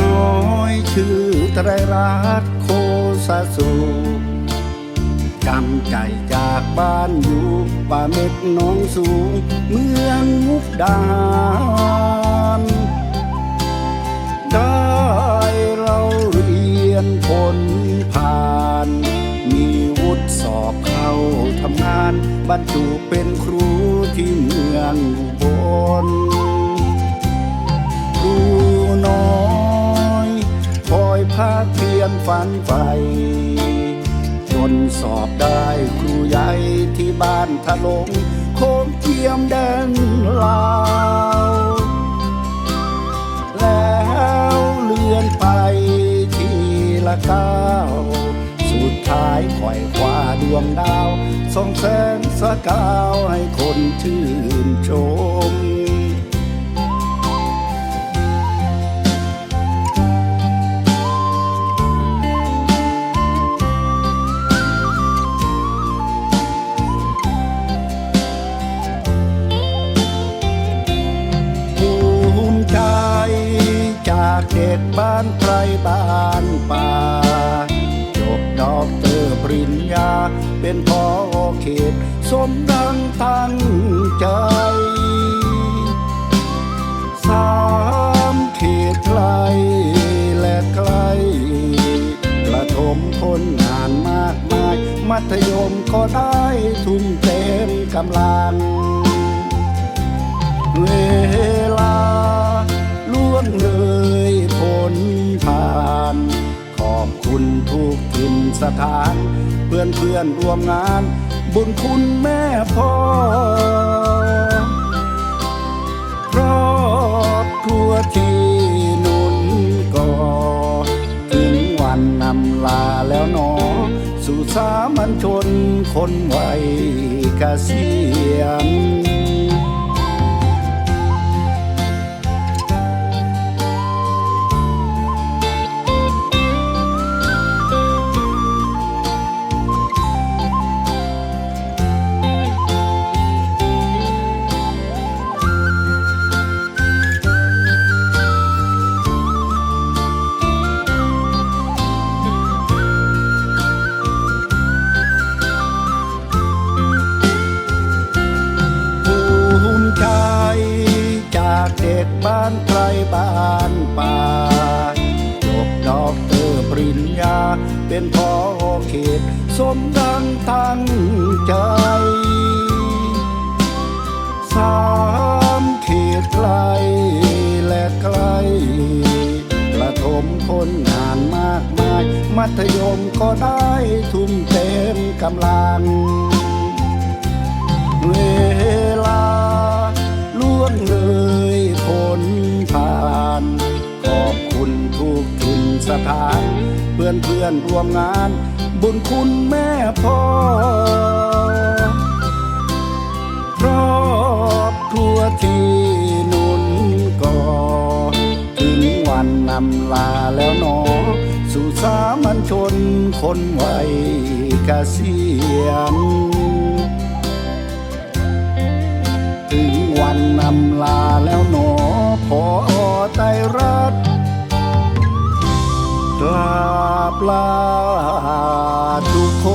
น้อยชื่อตรรัตโคสะสูจำใจจากบ้านอยู่ป่าเม็ดน้องสูง เมืองมุกดาหารได้เราเรียนผลผ่าน มีวุฒิสอบเข้าทำงาน บรรจุเป็นครูที่เมืองอุบล ภาคเพียรฝันใฝ่จนสอบได้ครูใหญ่ที่บ้านทะลงโค้งเทียมแดนลาวแล้วเลื่อนไปทีละก้าวสุดท้ายค่อยคว้าดวงดาวส่องแสงสกาวให้คนชื่นชม จากเด็กบ้านไพรบ้านป่า จบดอกเตอร์ปริญญา เป็นพอเขต สมดังตั้งใจ สามเขตไกลและไกลประถมคนงานมากมาย มัธยมก็ได้ทุ่มเต็มกำลัง อบคุณทุกทินสถาน เพื่อนเพื่อนร่วมงาน บุญคุณแม่พ่อครอบครัวที่นุนก่อถึงวันนำลาแล้วหนอ สู่สามัญชนคนวัยเกษียณ ด็กบ้านไกลบ้านป่าจบดอกเตอร์ปริญญา เป็นพอเขตสมดังตั้งใจสามเขตไกลและไกลประถมคนงานมากมาย มัธยมก็ได้ทุ่มเต็มกำลังเว อนเพื่อนร่วมงาน บุญคุณแม่พ่อครอบครัวที่นุนก่อถึงวันนำลาแล้วหนอ สู่สามัญชนคนวัยเกษียณาปลาทุกค